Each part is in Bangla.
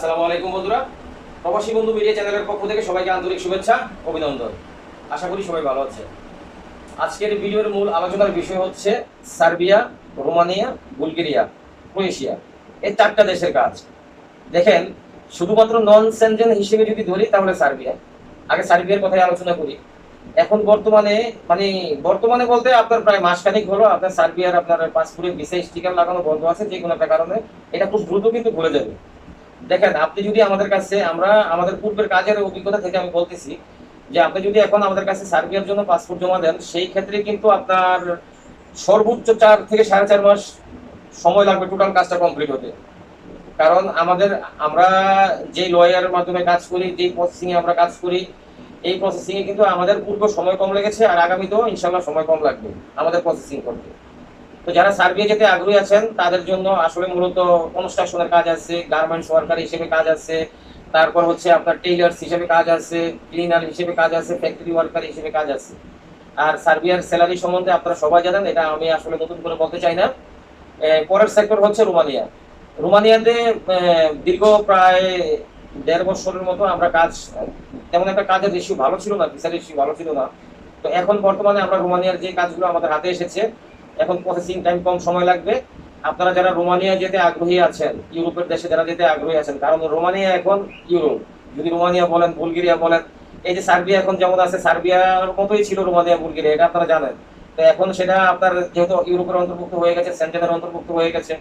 আসসালামু আলাইকুম বন্ধুরা। প্রবাসী বন্ধু মিডিয়া চ্যানেলের পক্ষ থেকে সবাইকে আন্তরিক শুভেচ্ছা, অভিনন্দন। আশা করি সবাই ভালো আছে। আজকের ভিডিওর মূল আলোচনার বিষয় হচ্ছে সার্বিয়া, রোমানিয়া, বুলগেরিয়া, ক্রোয়েশিয়া। এই চারটা দেশের কাজ। দেখেন, শুধুমাত্র নন সেনজেন হিসেবে যদি ধরি, তাহলে সার্বিয়া। আগে সার্বিয়ার কথাই আলোচনা করি। এখন বর্তমানে মানে বর্তমানে বলতে আপনার প্রায় মাসখানিক হলো আপনার সার্বিয়ার আপনার পাসপোর্টে ভিসা স্টিকার লাগানো বন্ধ আছে যে কোনো একটা কারণে। এটা খুব দ্রুত কিন্তু ভুলে যাবে। দেখেন, আপনি যদি আমাদের কাছে, আমরা আমাদের পূর্বের কাজের অভিজ্ঞতা থেকে আমি বলতেছি যে আপনি যদি এখন আমাদের কাছে সার্বিয়ার জন্য পাসপোর্ট জমা দেন, সেই ক্ষেত্রে কিন্তু আপনার সর্বোচ্চ চার থেকে সাড়ে চার মাস সময় লাগবে টোটাল কাজটা কমপ্লিট হতে। কারণ আমাদের, আমরা যে লয়ার মাধ্যমে কাজ করি, যে প্রসেসিং এ আমরা কাজ করি, এই প্রসেসিং এ কিন্তু আমাদের পূর্ব সময় কম লেগেছে আর আগামীতেও ইনশাল্লাহ সময় কম লাগবে আমাদের প্রসেসিং করতে। তো যারা সার্বিয়া যেতে আগ্রহী আছেন, তাদের জন্য আসলে মূলত কনস্ট্রাকশনের কাজ আছে, গার্মেন্টস ওয়ার্কার হিসেবে কাজ আছে, তারপর হচ্ছে আপনার টেইলার্স হিসেবে কাজ আছে, ক্লিনার হিসেবে কাজ আছে, ফ্যাক্টরি ওয়ার্কার হিসেবে কাজ আছে। আর সার্বিয়ার স্যালারি সম্বন্ধে আপনারা সবাই জানেন, এটা আমি আসলে নতুন করে বলতে চাই না। পরের সেক্টর হচ্ছে রোমানিয়া। রোমানিয়াতে দীর্ঘ প্রায় দেড় বছরের মতো আমরা কাজ, তেমন একটা কাজের রেশিও ভালো ছিল না ভিসা রেশিও ভালো ছিল না। তো এখন বর্তমানে আমরা রোমানিয়ার যে কাজগুলো আমাদের হাতে এসেছে এখন প্রসেসিং টাইম কম সময় লাগবে। আপনারা যারা রোমানিয়া যেতে আগ্রহী আছেন, ইউরোপের দেশে যারা যেতে আগ্রহী আছেন, কারণ রোমানিয়া এখন ইউরোপ। যদি রোমানিয়া বলেন, বুলগেরিয়া বলেন, এই যে সার্বিয়া এখন যেমন আছে, সার্বিয়ার মতোই ছিল রোমানিয়া, বুলগেরিয়া, এটা আপনারা জানেন। তো এখন সেটা আপনার যেহেতু ইউরোপের অন্তর্ভুক্ত হয়ে গেছে, সেন্টেনের অন্তর্ভুক্ত হয়ে গেছে,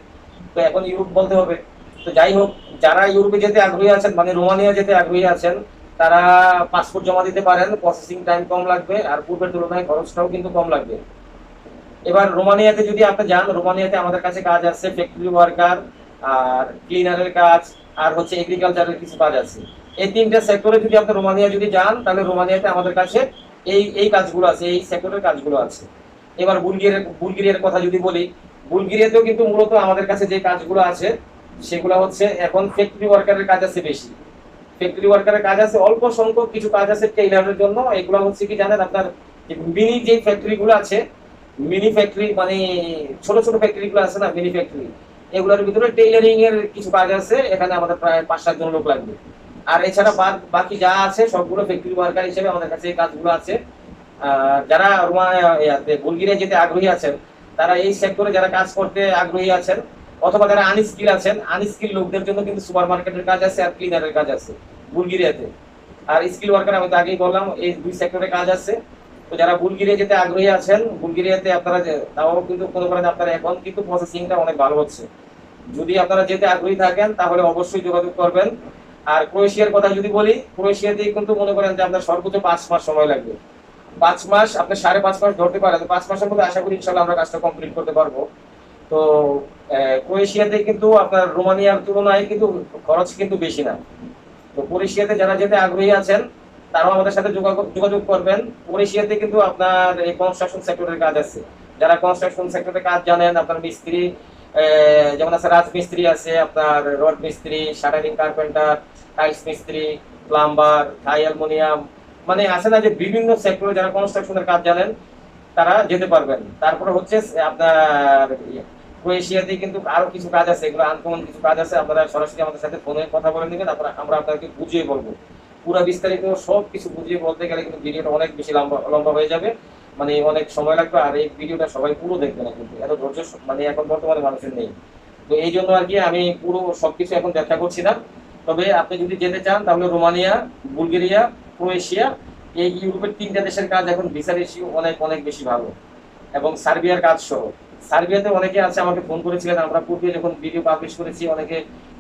তো এখন ইউরোপ বলতে হবে। তো যাই হোক, যারা ইউরোপে যেতে আগ্রহী আছেন মানে রোমানিয়া যেতে আগ্রহী আছেন, তারা পাসপোর্ট জমা দিতে পারেন প্রসেসিং টাইম কম লাগবে, আর পূর্বের তুলনায় খরচটাও কিন্তু কম লাগবে। এবার রোমানিয়াতে যদি আপনি যান, রোমানিয়াতে আমাদের কাছে কাজ আছে ফ্যাক্টরি ওয়ার্কার আর ক্লিনারের কাজ, আর হচ্ছে এগ্রিকালচারের কিছু কাজ আছে। এই তিনটা সেক্টরে যদি আপনি রোমানিয়া যদি যান, তাহলে রোমানিয়াতে আমাদের কাছে এই এই কাজগুলো আছে, এই সেক্টরের কাজগুলো আছে। এবার বুলগেরিয়ার বুলগেরিয়ার কথা যদি বলি, বুলগেরিয়াতেও কিন্তু মূলত আমাদের কাছে যে কাজগুলো আছে, সেগুলো হচ্ছে এখন ফ্যাক্টরি ওয়ার্কারের কাজ আছে বেশি। ফ্যাক্টরি ওয়ার্কারের কাজ আছে, অল্প সংখ্যক কিছু কাজ আছে টেইলারের জন্য। এগুলো হচ্ছে কি জানেন আপনার মিনি যে ফ্যাক্টরি গুলো আছে মিনি ফ্যাক্টরি মানে ছোট ছোট ফ্যাক্টরি গুলো আছে না মিনি ফ্যাক্টরি এগুলোর ভিতরে টেইলারিং এর কিছু কাজ আছে, এখানে আমাদের প্রায় পাঁচ সাত জন লোক লাগবে। আর এছাড়া বাকি যা আছে, সবগুলো ফ্যাক্টরি ওয়ার্কার হিসেবে আমাদের কাছে এই কাজগুলো আছে। যারা রোমা- বুলগেরিয়া যেতে আগ্রহী আছেন, তারা এই সেক্টরে যারা কাজ করতে আগ্রহী আছেন, অথবা যারা আনস্কিল আছেন আনস্কিল লোকদের জন্য কিন্তু সুপার মার্কেটের কাজ আছে আর ক্লিনারের কাজ আছে বুলগেরিয়াতে আর স্কিল ওয়ার্কার আমি তো আগেই বললাম, এই দুই সেক্টরে কাজ আছে। তো যারা বুলগেরিয়া যেতে আগ্রহী আছেন, বুলগেরিয়াতে আপনারা তাও কিন্তু কোনো করেন আপনারা এখন কিন্তু প্রসেসিংটা অনেক ভালো হচ্ছে। যদি আপনারা যেতে আগ্রহী থাকেন, তাহলে অবশ্যই যোগাযোগ করবেন। আর ক্রোয়েশিয়ার কথা যদি বলি ক্রোয়েশিয়াতে কিন্তু মনে করেন যে আপনার সর্বোচ্চ পাঁচ মাস সময় লাগবে। পাঁচ মাস, আপনি সাড়ে পাঁচ মাস ধরতে পারেন পাঁচ মাসের মধ্যে আশা করি ইনশাল্লাহ আমরা কাজটা কমপ্লিট করতে পারব। তো ক্রোয়েশিয়াতে কিন্তু আপনার রোমানিয়ার তুলনায় কিন্তু খরচ কিন্তু বেশি না। তো ক্রোয়েশিয়াতে যারা যেতে আগ্রহী আছেন তারাও আমাদের সাথে যোগাযোগ করবেন। ক্রোয়েশিয়াতে কিন্তু আপনার এই কনস্ট্রাকশন সেক্টরের কাজ আছে। যারা কনস্ট্রাকশন সেক্টরের কাজ জানেন, আপনার মিস্ত্রি যেমন আছে রাজমিস্ত্রি আছে, আপনার রড মিস্ত্রি, শাটারিং কার্পেন্টার, টাইলস মিস্ত্রি, প্লাম্বার থাই অ্যালমোনিয়াম মানে আছে না যে বিভিন্ন সেক্টরে যারা কনস্ট্রাকশনের কাজ জানেন, তারা যেতে পারবেন। তারপরে হচ্ছে আপনার ক্রোয়েশিয়াতে কিন্তু আরও কিছু কাজ আছে, এগুলো আনকমন কিছু কাজ আছে। আপনারা সরাসরি আমাদের সাথে ফোনে কথা বলে নেবেন, তারপরে আমরা আপনাকে বুঝিয়ে বলব। পুরো বিস্তারিত সব কিছু বুঝিয়ে বলতে গেলে কিন্তু ভিডিওটা অনেক বেশি লম্বা লম্বা হয়ে যাবে। মানে অনেক সময় লাগবে, আর এই ভিডিওটা সবাই পুরো দেখবে না কিন্তু। এত ধৈর্য মানে এখন বর্তমানে মানুষের নেই। তো এই জন্য আর কি আমি পুরো সবকিছু এখন ব্যাখ্যা করছি না। তবে আপনি যদি যেতে চান, তাহলে রোমানিয়া, বুলগেরিয়া, ক্রোয়েশিয়া, এই ইউরোপের তিনটা দেশের কাজ এখন ভিসা রেশিও অনেক অনেক বেশি ভালো। এবং সার্বিয়ার কাজ সহ সার্বিয়াতে অনেকে আছে, আমাকে ফোন করেছিলেন। আমরা পূর্বে যখন ভিডিও পাবলিশ করেছি, অনেকে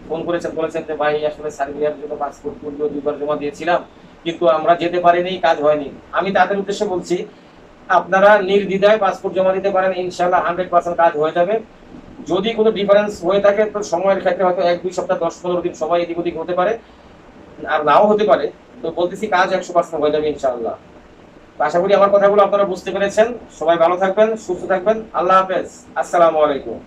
ফোন করেছেন, বলেছেন যে, ভাই, আসলে সার্বিয়ার জন্য পাসপোর্ট পূর্বে দুবার জমা দিয়েছিলাম, কিন্তু আমরা যেতে পারিনি, কাজ হয়নি। আমি তাদের উদ্দেশ্যে বলছি, আপনারা নির্দ্বিধায় পাসপোর্ট জমা দিতে পারেন ইনশাল্লাহ হান্ড্রেড পার্সেন্ট কাজ হয়ে যাবে। যদি কোনো ডিফারেন্স হয়ে থাকে, তো সময়ের ক্ষেত্রে হয়তো এক, দুই সপ্তাহ, দশ, পনেরো দিন সময় এদিক ওদিক হতে পারে, আর নাও হতে পারে। তো বলতেছি, কাজ একশো পার্সেন্ট হয়ে যাবে ইনশাআল্লাহ। তো আশা করি আমার কথাগুলো আপনারা বুঝতে পেরেছেন। সবাই ভালো থাকবেন, সুস্থ থাকবেন। আল্লাহ হাফেজ। আসসালামু আলাইকুম।